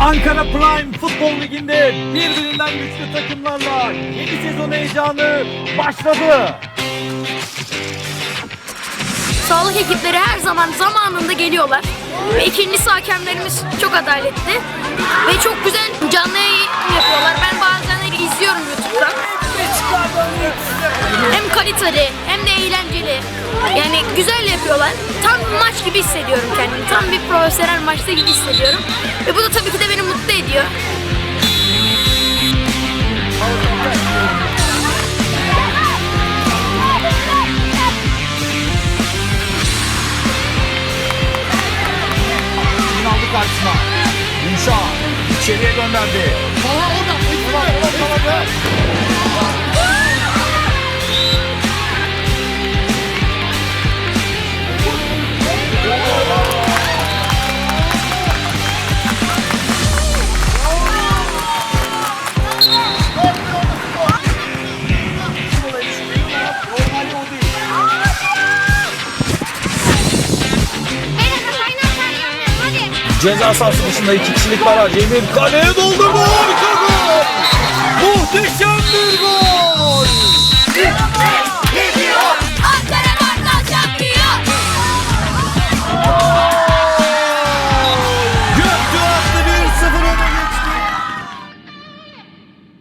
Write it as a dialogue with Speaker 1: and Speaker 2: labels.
Speaker 1: Ankara Prime Futbol Ligi'nde birbirinden güçlü takımlarla yeni sezon heyecanı başladı.
Speaker 2: Sağlık ekipleri her zaman zamanında geliyorlar. Ve ikincisi hakemlerimiz çok adaletli. Ve çok güzel canlı yayın yapıyorlar. Ben bazenleri izliyorum YouTube'dan. Hem kaliteli eğlenceli. Yani güzel yapıyorlar. Tam maç gibi hissediyorum kendimi. Tam bir profesyonel maçta gibi hissediyorum. Ve bu da tabii ki de beni mutlu ediyor.
Speaker 1: Karşısına. Yumuşak içeriye gönderdi. Ceza sahası dışında iki kişilik baraj. Emir kaleye doldurdu. Harika gol. Muhteşem.